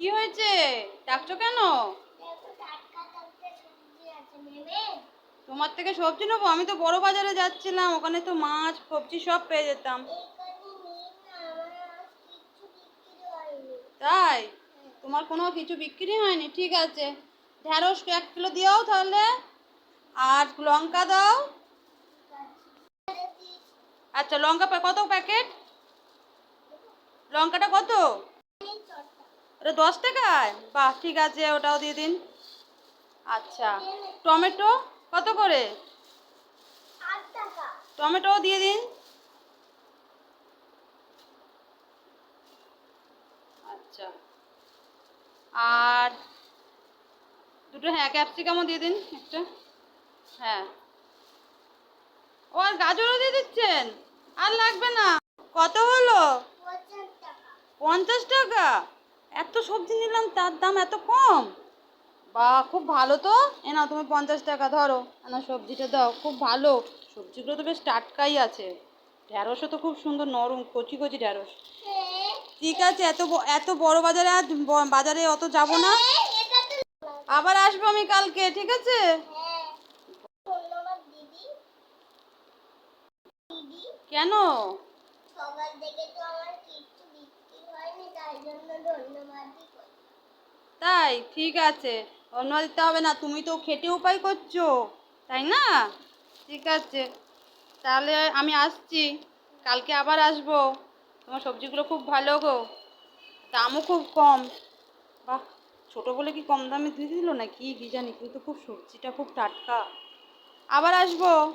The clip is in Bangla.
কি হয়েছে? ডাকছো কেন? তোমার থেকে সবজি নেব? আমি তো বড় বাজারে যাচ্ছিলাম ওখানে তো মাছ সবজি সব পেয়ে যেতাম। তাই? তোমার কোনো কিছু বিক্রি হয়নি? ঠিক আছে। ঢ্যাঁড়স এক কিলো দিও তাহলে। আর লঙ্কা দাও। আচ্ছা। লঙ্কা কত প্যাকেট? লঙ্কাটা কত? ওটা দশ টাকায়? বাহ, ঠিক আছে, ওটাও দিয়ে দিন। আচ্ছা টমেটো কত করে? টমেটোও দিয়ে দিন। আচ্ছা আর দুটো হ্যাঁ ক্যাপসিকামও দিয়ে দিন একটা। হ্যাঁ। ও, আর গাজরও দিয়ে দিচ্ছেন? আর লাগবে না। কত হলো? পঞ্চাশ টাকা? এত সবজি নিলাম, তার দাম এত কম? বা, খুব ভালো তো। এ নাও তুমি পঞ্চাশ টাকা, ধরো। না সবজিটা দাও, খুব ভালো। সবজিগুলো তো বেশ টাটকাই আছে। ঢ্যাঁড়সও তো খুব সুন্দর নরম, কচি কচি ঢ্যাঁড়স হ্যাঁ ঠিক আছে, এত এত বড় বাজারে আর বাজারে অত যাব না। আবার আসব আমি কালকে, ঠিক আছে? কেন সবার দেখে তো আমার কিচ্ছু বিক্রি হয়নি তাই জন্য ধন্যবাদই করি তাই? ঠিক আছে। অন্য দিতে হবে না। তুমি তো খেটে উপায় করছ। তাই না? ঠিক আছে। তাহলে আমি আসছি। কালকে আবার আসব। তোমার সবজিগুলো খুব ভালো গো। দামও খুব কম। বাহ! ছোটো বলে কি কম দামে দিয়ে দিল না কি জানি, কিন্তু খুব সবজিটা খুব টাটকা। আবার আসব।